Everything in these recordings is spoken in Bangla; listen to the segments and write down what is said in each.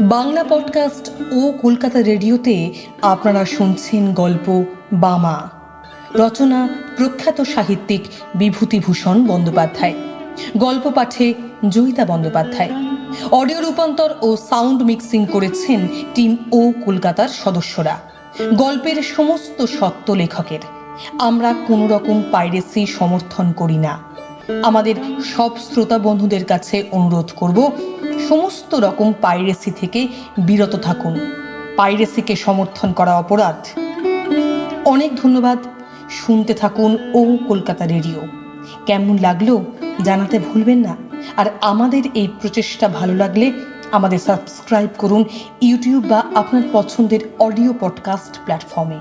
বাংলা পডকাস্ট ও কলকাতা রেডিওতে আপনারা শুনছেন গল্প বামা। রচনা প্রখ্যাত সাহিত্যিক বিভূতিভূষণ বন্দ্যোপাধ্যায়। গল্প পাঠে জয়িতা বন্দ্যোপাধ্যায়। অডিও রূপান্তর ও সাউন্ড মিক্সিং করেছেন টিম ও কলকাতার সদস্যরা। গল্পের সমস্ত সত্য লেখকের। আমরা কোনো রকম পাইরেসি সমর্থন করি না। আমাদের সব শ্রোতা বন্ধুদের কাছে অনুরোধ করব, সমস্ত রকম পাইরেসি থেকে বিরত থাকুন। পাইরেসিকে সমর্থন করা অপরাধ। অনেক ধন্যবাদ। শুনতে থাকুন ও কলকাতা রেডিও। কেমন লাগল জানাতে ভুলবেন না। আর আমাদের এই প্রচেষ্টা ভালো লাগলে আমাদের সাবস্ক্রাইব করুন ইউটিউব বা আপনার পছন্দের অডিও পডকাস্ট প্ল্যাটফর্মে।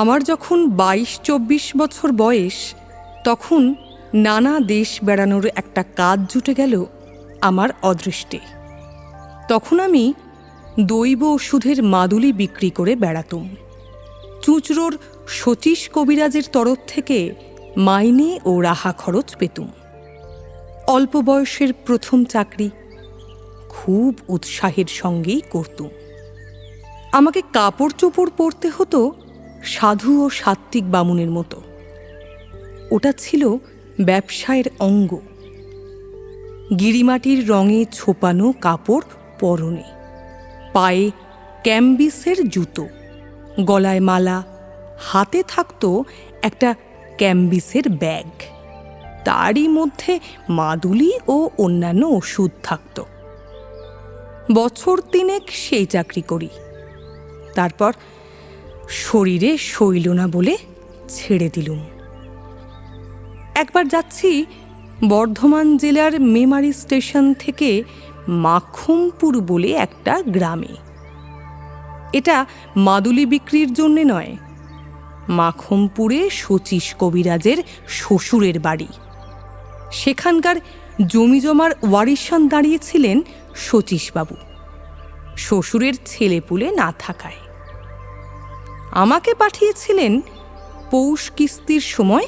আমার যখন বাইশ, চব্বিশ বছর বয়স, তখন নানা দেশ বেড়ানোর একটা কাজ জুটে গেল আমার অদৃষ্টে। তখন আমি দৈব ওষুধের মাদুলি বিক্রি করে বেড়াতুম। চুঁচড়োর শচীশ কবিরাজের তরফ থেকে মাইনে ও রাহা খরচ পেতুম। অল্প বয়সের প্রথম চাকরি খুব উৎসাহের সঙ্গেই করতুম। আমাকে কাপড় চোপড় পরতে হতো সাধু ও সাত্ত্বিক বামুনের মতো। ওটা ছিল ব্যবসায়ের অঙ্গ। গিরিমাটির রঙে ছোপানো কাপড় পরনে। পায়ে ক্যাম্বিসের জুতো। গলায় মালা। হাতে থাকতো একটা ক্যাম্বিসের ব্যাগ। তারই মধ্যে মাদুলি ও অন্যান্য ওষুধ থাকত। বছর তিনেক সেই চাকরি করি। তারপর শরীরে শৈল না বলে ছেড়ে দিলুম। একবার যাচ্ছি বর্ধমান জেলার মেমারি স্টেশন থেকে মাখুমপুর বলে একটা গ্রামে। এটা মাদুলি বিক্রির জন্যে নয়, মাখমপুরে শচীশ কবিরাজের শ্বশুরের বাড়ি। সেখানকার জমি জমার ওয়ারিশান দাঁড়িয়েছিলেন শচীশবাবু। শ্বশুরের ছেলেপুলে না থাকায়। আমাকে পাঠিয়েছিলেন পৌষ কিস্তির সময়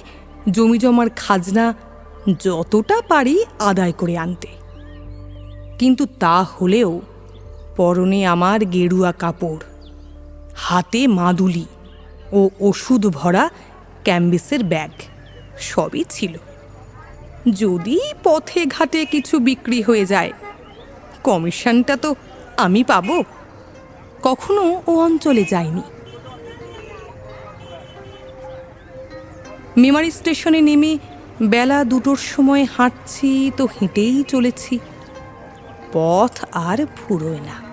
জমি জমার খাজনা যতটা পারি আদায় করে আনতে। কিন্তু তা হলেও পরনে আমার গেরুয়া কাপড়, হাতে মাদুলি ও ওষুধ ভরা ক্যাম্বিসের ব্যাগ সবই ছিল। যদি পথে ঘাটে কিছু বিক্রি হয়ে যায়, কমিশনটা তো আমি পাবো। কখনো ও অঞ্চলে যাইনি মেমারি স্টেশনে নেমে বেলা দুটোর সময় হাঁটছি তো হেঁটেই চলেছি। পথ আর ফুরোয় না।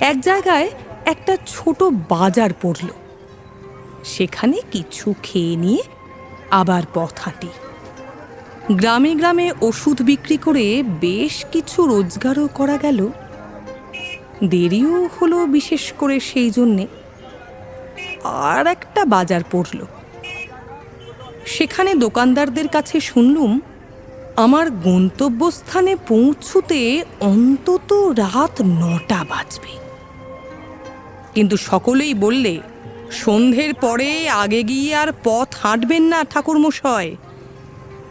এক জায়গায় একটা ছোট বাজার পড়ল। সেখানে কিছু খেয়ে নিয়ে আবার পথ হাঁটি। গ্রামে গ্রামে ওষুধ বিক্রি করে বেশ কিছু রোজগারও করা গেল। দেরিও হলো বিশেষ করে সেই জন্যে। আর একটা বাজার পড়ল। সেখানে দোকানদারদের কাছে শুনলুম, আমার গন্তব্যস্থানে পৌঁছুতে অন্তত রাত নটা বাজবে। কিন্তু সকলেই বললে, সন্ধ্যের পরে আগে গিয়ে আর পথ হাঁটবেন না ঠাকুরমশাই।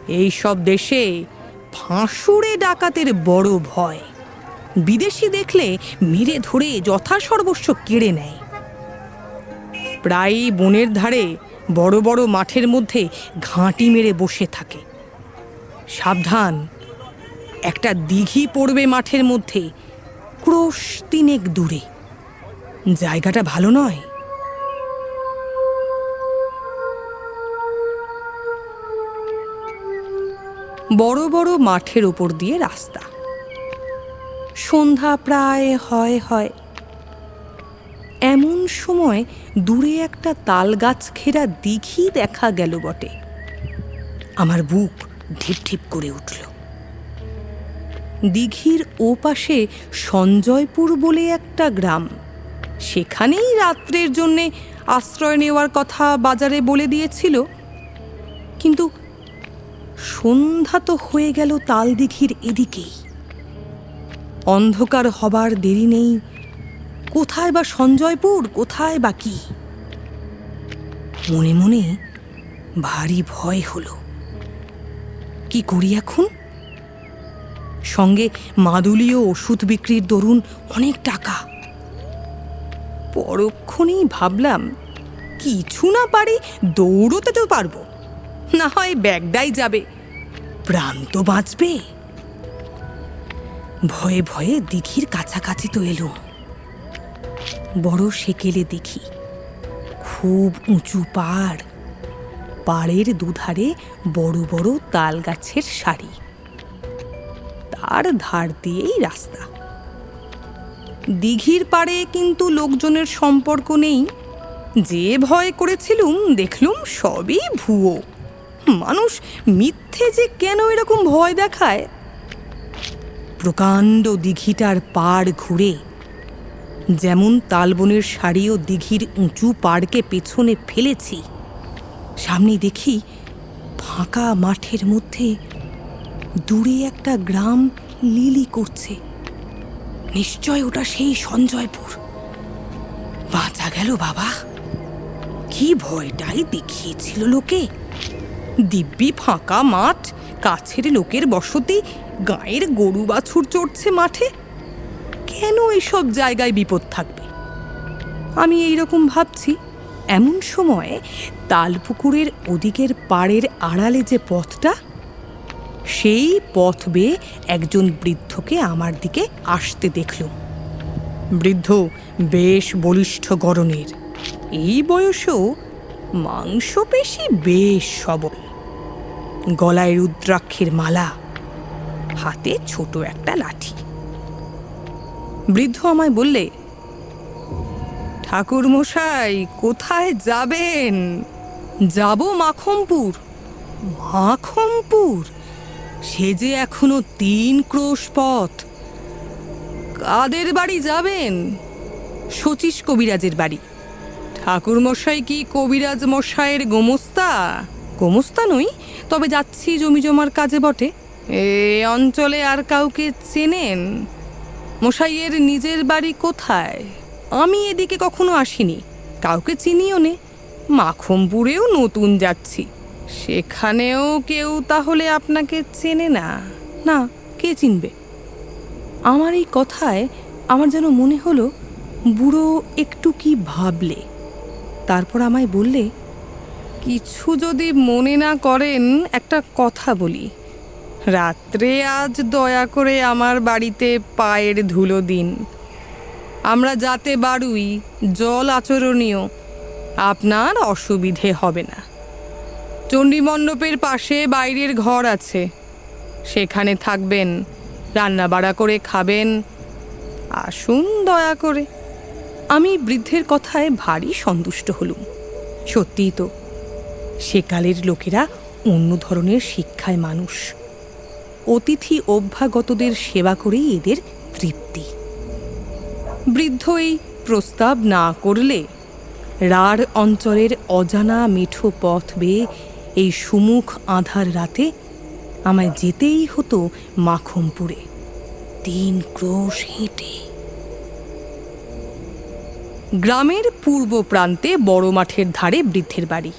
এই সব দেশে ফাঁসুড়ে ডাকাতের বড় ভয়। বিদেশি দেখলে মেরে ধরে যথাসর্বস্ব কেড়ে নেয়। প্রায়ই বনের ধারে বড় বড় মাঠের মধ্যে ঘাঁটি মেরে বসে থাকে। সাবধান, একটা দিঘি পড়বে মাঠের মধ্যে, ক্রোশ তিনেক দূরে। জায়গাটা ভালো নয়? বড় বড় মাঠের ওপর দিয়ে রাস্তা। সন্ধ্যা প্রায় হয় হয়। এমন সময় দূরে একটা তাল গাছ ঘেরা দিঘি দেখা গেল বটে। আমার বুক ঢিপ ঢিপ করে উঠল। দিঘির ওপাশে সঞ্জয়পুর বলে একটা গ্রাম। সেখানেই রাত্রের জন্যে আশ্রয় নেওয়ার কথা বাজারে বলে দিয়েছিল। কিন্তু সন্ধ্যা তো হয়ে গেল তালদিঘির এদিকেই। অন্ধকার হবার দেরি নেই কোথায় বা সঞ্জয়পুর, কোথায় বা কি? মনে মনে ভারী ভয় হলো। কি করি এখন? সঙ্গে মাদুলি ও ওষুধ বিক্রির দরুন অনেক টাকা। পরক্ষণেই ভাবলাম, কিছু না পারি দৌড়তে তো পারব। না হয় ব্যাগটাই যাবে, প্রাণ তো বাঁচবে। ভয়ে ভয়ে দিঘির কাছাকাছি তো এলুম। বড় সেকেলে দেখি। খুব উঁচু পাড়। পাড়ের দুধারে বড় বড় তাল গাছের সারি। তার ধার দিয়েই রাস্তা। দিঘির পাড়ে কিন্তু লোকজনের সম্পর্ক নেই। যে ভয় করেছিলুম, দেখলুম সবই ভুয়ো। মানুষ মিথ্যে যে কেন এরকম ভয় দেখায়? প্রকাণ্ড দিঘিটার পাড় ঘুরে যেমন তালবনের শাড়ি ও দিঘির উঁচু পাড়কে পেছনে ফেলেছি সামনে দেখি ফাঁকা মাঠের মধ্যে দূরে একটা গ্রাম লিলি করছে। নিশ্চয় ওটা সেই সঞ্জয়পুর। বাঁচা গেল বাবা। কি ভয়টাই দেখিয়েছিল লোকে। দিব্যি ফাঁকা মাঠ, কাছের লোকের বসতি, গায়ের গরু বাছুর চড়ছে মাঠে। কেন এসব জায়গায় বিপদ থাকবে? আমি এই রকম ভাবছি, এমন সময় তালপুকুরের ওদিকের পাড়ের আড়ালে যে পথটা, সেই পথ বেয়ে একজন বৃদ্ধকে আমার দিকে আসতে দেখলুম। বৃদ্ধ বেশ বলিষ্ঠ গরনের এই বয়সেও মাংসপেশি বেশ সবল। গলায় রুদ্রাক্ষের মালা, হাতে ছোট একটা লাঠি। বৃদ্ধ আমায় বললে ঠাকুর মশাই কোথায় যাবেন? যাব মাখমপুর। মাখমপুর? সে যে এখনও তিন ক্রোশ পথ। কাদের বাড়ি যাবেন? শচীশ কবিরাজের বাড়ি। ঠাকুর মশাই কি কবিরাজ মশাইয়ের গোমস্তা? গোমস্তা নই, তবে যাচ্ছি জমি জমার কাজে বটে। এ অঞ্চলে আর কাউকে চেনেন? মশাইয়ের নিজের বাড়ি কোথায়? আমি এদিকে কখনো আসিনি। কাউকে চিনিও নে। মাখমপুরেও নতুন যাচ্ছি। সেখানেও কেউ তাহলে আপনাকে চেনে না। না, কে চিনবে? আমার এই কথায় আমার যেন মনে হলো, বুড়ো একটু কি ভাবলে? তারপর আমায় বললে, কিছু যদি মনে না করেন, একটা কথা বলি। রাত্রে আজ দয়া করে আমার বাড়িতে পায়ের ধুলো দিন। আমরা যাতে বাড়ুই, জল আচরণীয়, আপনার অসুবিধে হবে না। চণ্ডীমণ্ডপের পাশে বাইরের ঘর আছে। সেখানে থাকবেন রান্না বাড়া করে খাবেন। আসুন দয়া করে। আমি বৃদ্ধের কথায় ভারী সন্তুষ্ট হলুম। সত্যিই তো, সেকালের লোকেরা অন্য ধরনের শিক্ষায় মানুষ। অতিথি অভ্যাগতদের সেবা করেই এদের তৃপ্তি। বৃদ্ধ এই প্রস্তাব না করলে রাঢ় অঞ্চলের অজানা মিঠো পথ বেয়ে এই সুমুখ আধার রাতে আমায় যেতেই হতো মাখমপুরে তিন ক্রোশ হেঁটে। গ্রামের পূর্ব প্রান্তে বড় মাঠের ধারে বৃদ্ধের বাড়ি।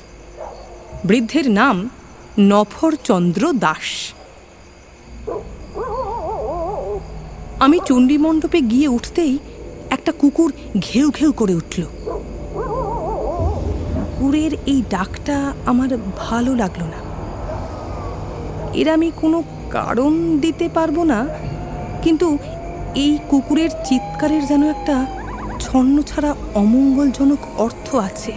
বৃদ্ধের নাম নফরচন্দ্র দাস। আমি চণ্ডীমণ্ডপে গিয়ে উঠতেই একটা কুকুর ঘেউ ঘেউ করে উঠল। কুকুরের এই ডাকটা আমার ভালো লাগল না। এর আমি কোনো কারণ দিতে পারব না, কিন্তু এই কুকুরের চিৎকারের যেন একটা ছন্ন ছাড়া অমঙ্গলজনক অর্থ আছে।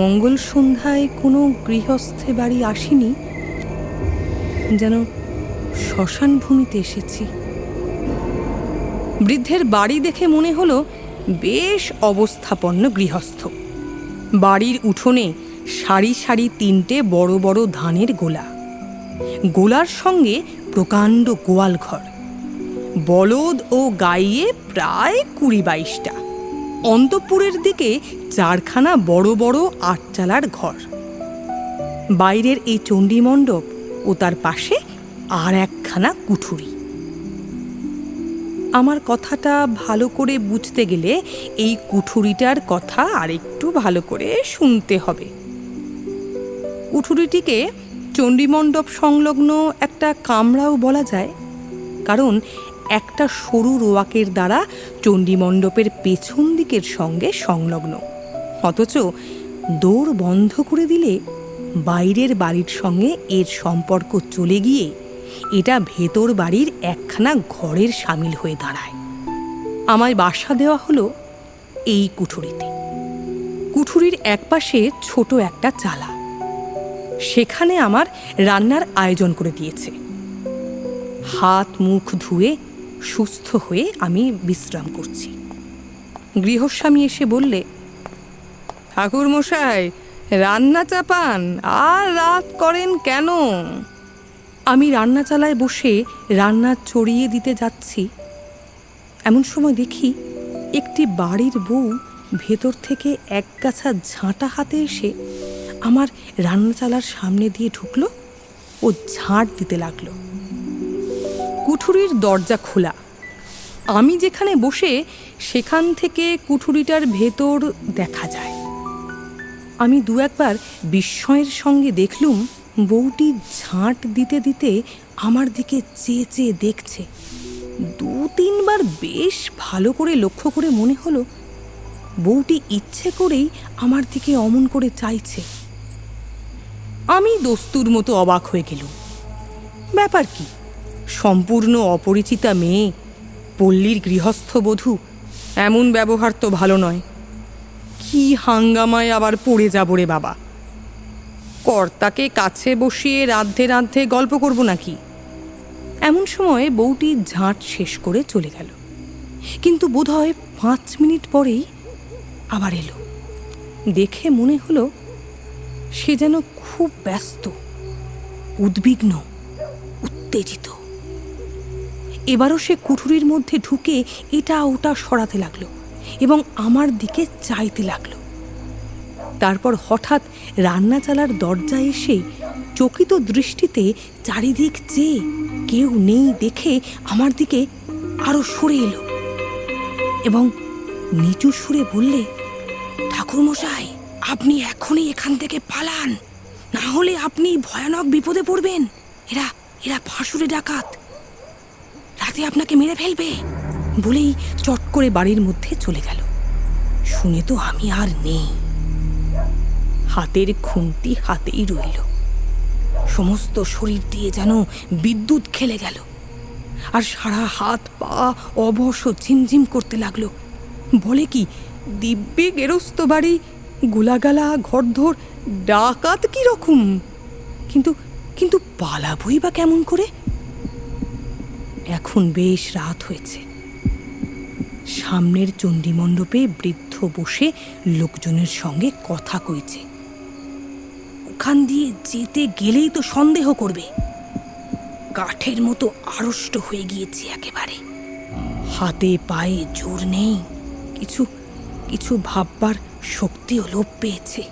মঙ্গল সন্ধ্যায় কোনো গৃহস্থে বাড়ি আসিনি, যেন শ্মশান ভূমিতে এসেছি। বৃদ্ধের বাড়ি দেখে মনে হলো বেশ অবস্থাপন্ন গৃহস্থ। বাড়ির উঠোনে সারি সারি তিনটে বড় বড় ধানের গোলা। গোলার সঙ্গে প্রকাণ্ড গোয়াল ঘর। বলদ ও গাইয়ে প্রায় কুড়ি বাইশটা। অন্তপুরের দিকে চারখানা বড় বড় আটচালার ঘর। বাইরের এই চণ্ডীমণ্ডপ ও তার পাশে আর একখানা কুঠুরি। আমার কথাটা ভালো করে বুঝতে গেলে এই কুঠুরিটার কথা আরেকটু ভালো করে শুনতে হবে। কুঠুরিটিকে চণ্ডীমণ্ডপ সংলগ্ন একটা কামরাও বলা যায়, কারণ একটা সরু রোয়াকের দ্বারা চণ্ডীমণ্ডপের পেছন দিকের সঙ্গে সংলগ্ন। অথচ দৌড় বন্ধ করে দিলে বাইরের বাড়ির সঙ্গে এর সম্পর্ক চলে গিয়ে এটা ভেতর বাড়ির একখানা ঘরের সামিল হয়ে দাঁড়ায়। আমায় বাসা দেওয়া হলো এই কুঠুরিতে। কুঠুরির একপাশে ছোট একটা চালা। সেখানে আমার রান্নার আয়োজন করে দিয়েছে। হাত মুখ ধুয়ে সুস্থ হয়ে আমি বিশ্রাম করছি। গৃহস্বামী এসে বললে ঠাকুর মশাই রান্না চাপান আর রাত করেন কেন? আমি রান্না চালায় বসে রান্না চড়িয়ে দিতে যাচ্ছি। এমন সময় দেখি একটি বাড়ির বউ ভেতর থেকে এক গাছা ঝাঁটা হাতে এসে আমার রান্না চালার সামনে দিয়ে ঢুকলো ও ঝাঁট দিতে লাগল। কুঠুরির দরজা খোলা। আমি যেখানে বসে সেখান থেকে কুঠুরিটার ভেতর দেখা যায়। আমি দু একবার বিস্ময়ের সঙ্গে দেখলুম বউটি ঝাঁট দিতে দিতে আমার দিকে চেয়ে চেয়ে দেখছে। দু তিনবার বেশ ভালো করে লক্ষ্য করে মনে হলো, বউটি ইচ্ছে করেই আমার দিকে অমন করে চাইছে। আমি দস্তুর মতো অবাক হয়ে গেলুম। ব্যাপার কি? সম্পূর্ণ অপরিচিতা মেয়ে, পল্লীর গৃহস্থ বধূ, এমন ব্যবহার তো ভালো নয়। কি হাঙ্গামায় আবার পড়ে যাব রে বাবা। কর্তাকে কাছে বসিয়ে রাধে রাধে গল্প করব নাকি? এমন সময় বউটি ঝাঁট শেষ করে চলে গেল। কিন্তু বোধহয় পাঁচ মিনিট পরেই আবার এলো। দেখে মনে হলো সে যেন খুব ব্যস্ত, উদ্বিগ্ন, উত্তেজিত। এবারও সে কুঠুরির মধ্যে ঢুকে এটা ওটা সরাতে লাগল এবং আমার দিকে চাইতে লাগল। তারপর হঠাৎ রান্না চালার দরজা এসে চকিত দৃষ্টিতে চারিদিক চেয়ে কেউ নেই দেখে আমার দিকে আরও সরে এলো এবং নিচু সুরে বললে, ঠাকুরমশাই, আপনি এখনই এখান থেকে পালান। না হলে আপনি ভয়ানক বিপদে পড়বেন। এরা এরা ফাঁসুরে ডাকাত। রাতে আপনাকে মেরে ফেলবে। বলেই চট করে বাড়ির মধ্যে চলে গেল। শুনে তো আমি আর নেই। হাতের খুন্তি হাতেই রইল। সমস্ত শরীর দিয়ে যেন বিদ্যুৎ খেলে গেল। আর সারা হাত পা অবশ ঝিমঝিম করতে লাগল। বলে কি, দিব্যে গেরস্ত বাড়ি, গোলাগালা, ঘরধর, ডাকাত রকম? কিন্তু কিন্তু পালাবই বা কেমন করে? এখন বেশ রাত হয়েছে। সামনের চণ্ডীমণ্ডপে বৃদ্ধ বসে লোকজনের সঙ্গে কথা কইছে। ওখান দিয়ে যেতে গেলেই তো সন্দেহ করবে। কাঠের মতো আড়ষ্ট হয়ে গিয়েছি একেবারে। হাতে পায়ে জোর নেই, কিছু কিছু ভাববার শক্তিও লোপ পেয়েছে।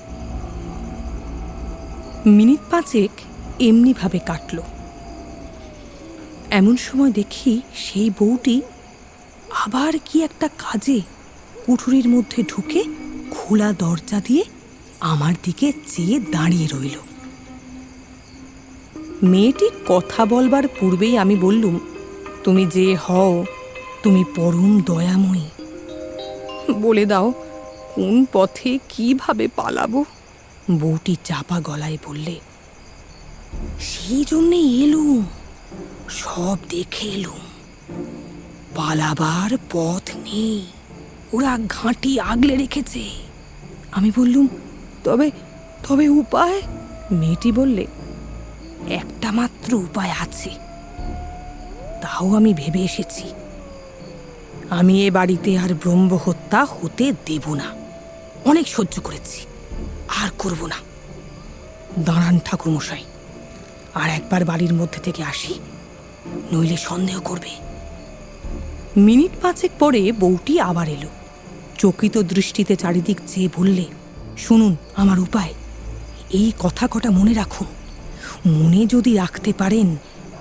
মিনিট পাঁচেক এমনিভাবে কাটল। এমন সময় দেখি সেই বউটি আবার কি একটা কাজে, কুঠুরির মধ্যে ঢুকে খোলা দরজা দিয়ে আমার দিকে চেয়ে দাঁড়িয়ে রইল। মেয়েটি কথা বলবার পূর্বেই আমি বললুম, তুমি যে হও, তুমি পরম দয়াময়ী। বলে দাও, কোন পথে কীভাবে পালাবো? বউটি চাপা গলায় বললে, সেই জন্যে এলুম, সব দেখে এলুম। পালাবার পথ নেই, ওরা ঘাঁটি আগলে রেখেছে। আমি বললুম তবে তবে উপায়? মেয়েটি বললে, একটা মাত্র উপায় আছে। তাও আমি ভেবে এসেছি। আমি এ বাড়িতে আর ব্রহ্ম হত্যা হতে দেব না। অনেক সহ্য করেছি, আর করব না। দাঁড়ান ঠাকুরমশাই, আর একবার বাড়ির মধ্যে থেকে আসি, নইলে সন্দেহ করবে। মিনিট পাঁচেক পরে বউটি আবার এলো। চকিত দৃষ্টিতে চারিদিক চেয়ে বললে শুনুন আমার উপায়। এই কথা কটা মনে রাখুন। মনে যদি রাখতে পারেন,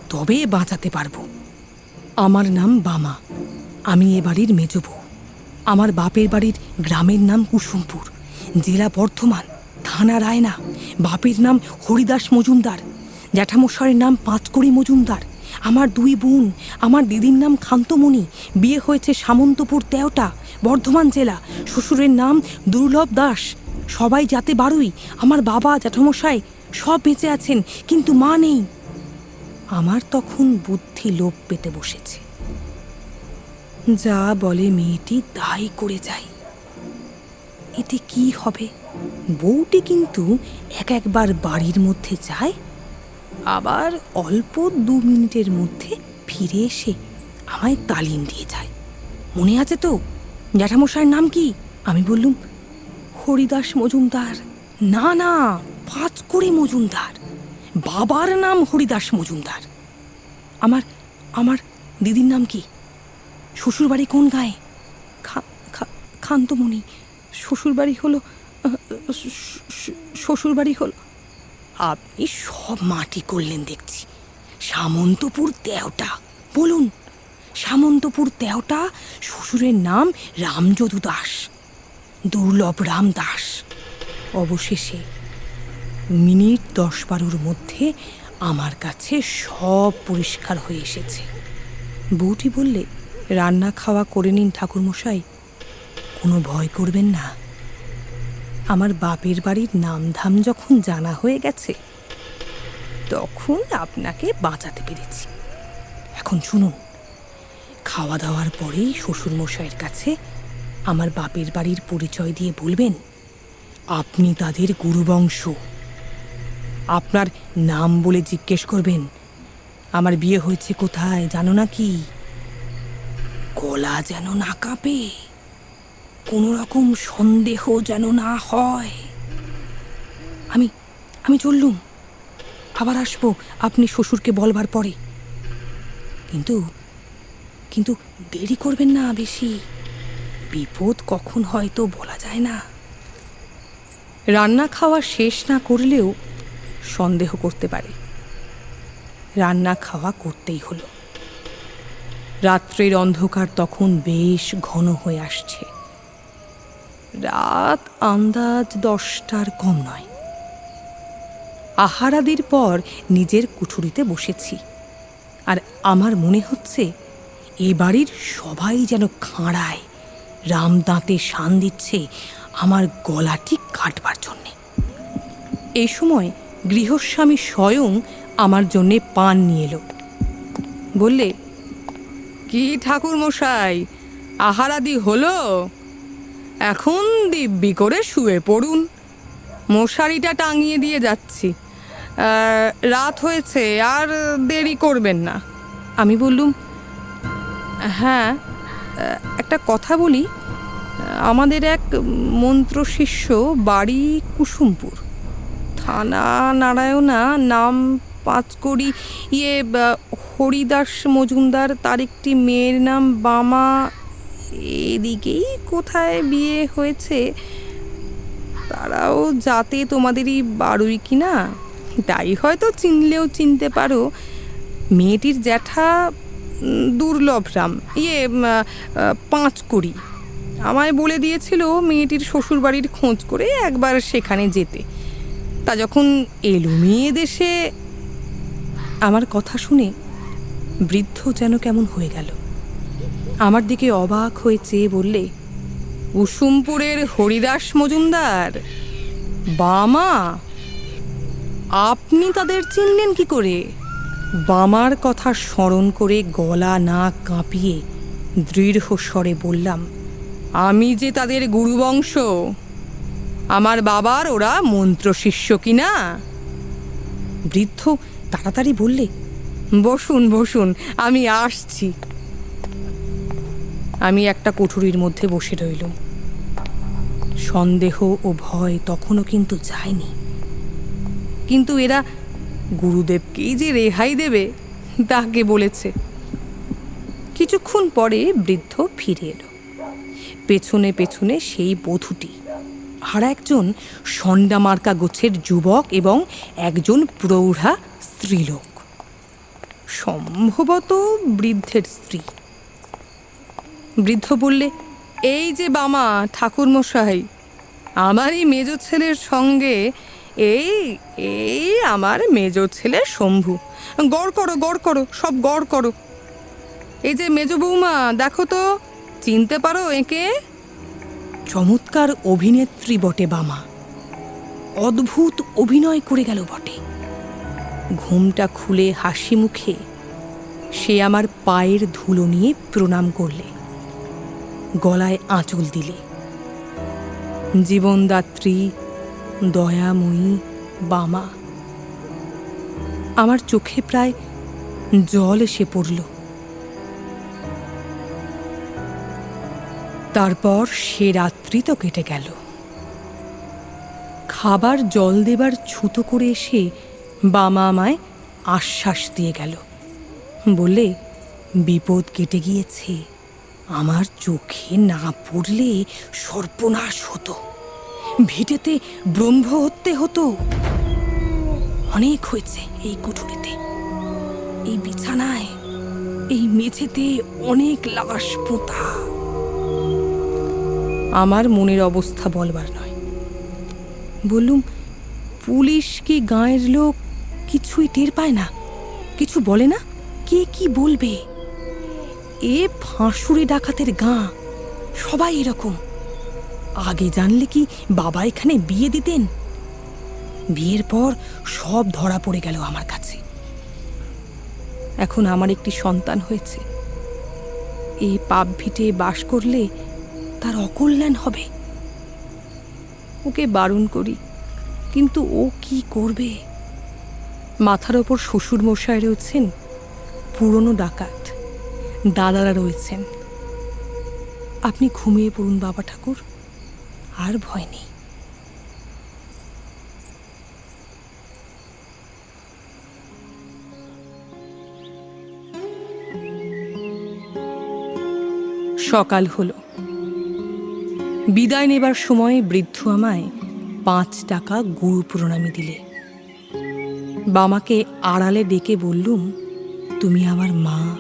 তবে বাঁচাতে পারব। আমার নাম বামা। আমি এ বাড়ির মেজ বউ। আমার বাপের বাড়ির গ্রামের নাম কুসুমপুর। জেলা বর্ধমান। থানা রায়না। বাপের নাম হরিদাস মজুমদার। জ্যাঠামশাইয়ের নাম পাঁচকড়ি মজুমদার। আমার দুই বোন। আমার দিদির নাম খান্তমণি। বিয়ে হয়েছে সামন্তপুর তেওটা বর্ধমান জেলা। শ্বশুরের নাম দুর্লভ দাস। সবাই যাতে বারুই। আমার বাবা, জ্যাঠামশাই সব বেঁচে আছেন, কিন্তু মা নেই। আমার তখন বুদ্ধি লোপ পেতে বসেছে। যা বলে মেয়েটি তাই করে যাই এতে কি হবে? বউটি কিন্তু এক একবার বাড়ির মধ্যে যায়, আবার অল্প দু মিনিটের মধ্যে ফিরে এসে আমায় তালিম দিয়ে যায়। মনে আছে তো? জ্যাঠামশাইয়ের নাম কি? আমি বললুম হরিদাস মজুমদার। না না, পাঁচ করে মজুমদার। বাবার নাম হরিদাস মজুমদার। আমার আমার দিদির নাম কি? শ্বশুরবাড়ি কোন গায়ে? খান্তমণি। শ্বশুরবাড়ি হলো শ্বশুরবাড়ি হলো। আপনি সব মাটি করলেন দেখছি। সামন্তপুর তেওটা বলুন, সামন্তপুর তেওটা শ্বশুরের নাম রামযদু দাস। দুর্লভ রাম দাস অবশেষে মিনিট দশ বারোর মধ্যে আমার কাছে সব পরিষ্কার হয়ে এসেছে। বউটি বললে, রান্না খাওয়া করে নিন ঠাকুরমশাই। কোনো ভয় করবেন না। আমার বাপের বাড়ির নামধাম যখন জানা হয়ে গেছে, তখন আপনাকে বাঁচাতে পেরেছি। এখন শুনুন, খাওয়া দাওয়ার পরেই শ্বশুরমশাইয়ের কাছে আমার বাপের বাড়ির পরিচয় দিয়ে বলবেন, আপনি তাদের গুরুবংশ। আপনার নাম বলে জিজ্ঞেস করবেন, আমার বিয়ে হয়েছে কোথায় জানো না কি? গলা যেন না কাঁপে, কোনো রকম সন্দেহ যেন না হয়। আমি আমি চললুম, আবার আসব, আপনি শ্বশুরকে বলবার পরে। কিন্তু কিন্তু দেরি করবেন না বেশি। বিপদ কখন হয়তো বলা যায় না। রান্না খাওয়া শেষ না করলেও সন্দেহ করতে পারে। রান্না খাওয়া করতেই হলো। রাত্রের অন্ধকার তখন বেশ ঘন হয়ে আসছে। রাত আন্দাজ দশটার কম নয়। আহারাদির পর নিজের কুঠুরিতে বসেছি। আর আমার মনে হচ্ছে, এ বাড়ির সবাই যেন খাঁড়ায়। রাম দাঁতে শান দিচ্ছে আমার গলাটি কাটবার জন্যে। এই সময় গৃহস্বামী স্বয়ং আমার জন্যে পান নিয়ে এলো। বললে, কি ঠাকুর মশাই, আহারাদি হলো? এখন দিব্যি করে শুয়ে পড়ুন। মশারিটা টাঙিয়ে দিয়ে যাচ্ছি। রাত হয়েছে, আর দেরি করবেন না। আমি বললুম হ্যাঁ একটা কথা বলি। আমাদের এক মন্ত্র শিষ্য বাড়ি কুসুমপুর। থানা নারায়ণা নাম পাঁচকড়ি ইয়ে হরিদাস মজুমদার, তার একটি মেয়ের নাম বামা। এদিকেই কোথায় বিয়ে হয়েছে? তারাও যাতে তোমাদেরই বাড়ুই কি না তাই হয়তো চিনলেও চিনতে পারো। মেয়েটির জ্যাঠা দুর্লভ রাম ইয়ে পাঁচ কড়ি। আমায় বলে দিয়েছিল মেয়েটির শ্বশুরবাড়ির খোঁজ করে একবার সেখানে যেতে। তা যখন এলো মেয়ে দেশে, আমার কথা শুনে বৃদ্ধ যেন কেমন হয়ে গেল। আমার দিকে অবাক হয়ে চেয়ে বললে, কুসুমপুরের হরিদাস মজুমদার, বামা, আপনি তাদের চিনলেন কি করে? বামার কথা স্মরণ করে গলা না কাঁপিয়ে দৃঢ় স্বরে বললাম, আমি যে তাদের গুরুবংশ, আমার বাবার ওরা মন্ত্র শিষ্য কিনা বৃদ্ধ তাড়াতাড়ি বললে, বসুন বসুন, আমি আসছি। আমি একটা কুঠুরির মধ্যে বসে রইলুম। সন্দেহ ও ভয় তখনও কিন্তু যায়নি। কিন্তু এরা গুরুদেবকেই যে রেহাই দেবে, তাকে বলেছে। কিছুক্ষণ পরে বৃদ্ধ ফিরে এলো। পেছনে পেছনে সেই বধূটি, আর একজন সন্ডামার্কা গোছের যুবক এবং একজন প্রৌঢ়া স্ত্রীলোক। সম্ভবত বৃদ্ধের স্ত্রী। বৃদ্ধ বললে, এই যে বামা, ঠাকুরমশাই, আমারই মেজ ছেলের সঙ্গে এই এই আমার মেজ ছেলে শম্ভু। গড় করো গড় করো, সব গড় করো। এই যে মেজ বৌমা, দেখো তো, চিনতে পারো একে? চমৎকার অভিনেত্রী বটে বামা। অদ্ভুত অভিনয় করে গেল বটে। ঘুমটা খুলে হাসি মুখে সে আমার পায়ের ধুলো নিয়ে প্রণাম করলে, গলায় আঁচল দিলে। জীবনদাত্রী দয়াময়ী বামা। আমার চোখে প্রায় জল এসে পড়ল। তারপর সে রাত্রি তো কেটে গেল। খাবার জল দেবার ছুতো করে এসে বামা আমায় আশ্বাস দিয়ে গেল। বলে বিপদ কেটে গিয়েছে। আমার চোখে না পড়লে সর্বনাশ হতো। ভিটেতে ব্রহ্ম হত্যে হতো। অনেক হয়েছে এই কুঠুরিতে। এই বিছানায়, এই মেঝেতে অনেক লাশ পোতা। আমার মনের অবস্থা বলবার নয়। বললুম, পুলিশ কি গাঁয়ের লোক কিছুই টের পায় না? কিছু বলে না? কে কি বলবে? এ ফাঁসুড়ি ডাকাতের গাঁ। সবাই এরকম। আগে জানলে কি বাবা এখানে বিয়ে দিতেন? বিয়ের পর সব ধরা পড়ে গেল আমার কাছে। এখন আমার একটি সন্তান হয়েছে। এই পাপ ভিটে বাস করলে তার অকল্যাণ হবে। ওকে বারণ করি, কিন্তু ও কি করবে? মাথার ওপর শ্বশুর মশাই রয়েছেন, পুরনো ডাকাত, দাদারা রয়েছেন। আপনি ঘুমিয়ে পড়ুন বাবা ঠাকুর। আর ভয় নেই। সকাল হলো। বিদায় নেবার সময় বৃদ্ধ আমায় পাঁচ টাকা গুরু প্রণামী দিলে। বামাকে আড়ালে ডেকে বললুম, তুমি আমার মা,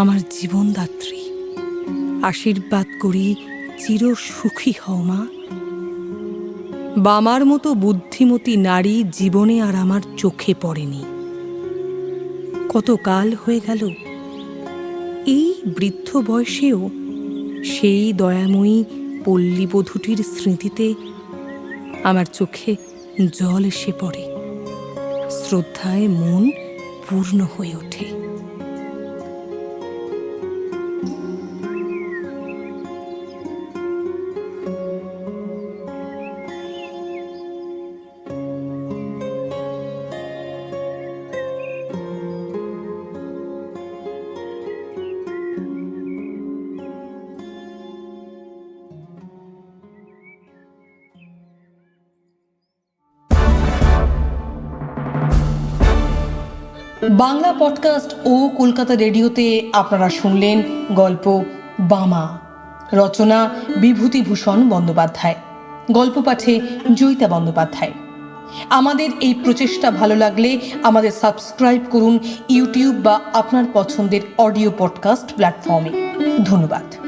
আমার জীবনদাত্রী। আশীর্বাদ করি চির সুখী হও মা। বামার মতো বুদ্ধিমতী নারী জীবনে আর আমার চোখে পড়েনি। কত কাল হয়ে গেল, এই বৃদ্ধ বয়সেও সেই দয়াময়ী পল্লীবধূটির স্মৃতিতে আমার চোখে জল এসে পড়ে। শ্রদ্ধায় মন পূর্ণ হয়ে ওঠে। বাংলা পডকাস্ট ও কলকাতা রেডিওতে আপনারা শুনলেন গল্প বামা। রচনা বিভূতিভূষণ বন্দ্যোপাধ্যায়। গল্প পাঠে জয়িতা বন্দ্যোপাধ্যায়। আমাদের এই প্রচেষ্টা ভালো লাগলে আমাদের সাবস্ক্রাইব করুন ইউটিউব বা আপনার পছন্দের অডিও পডকাস্ট প্ল্যাটফর্মে। ধন্যবাদ।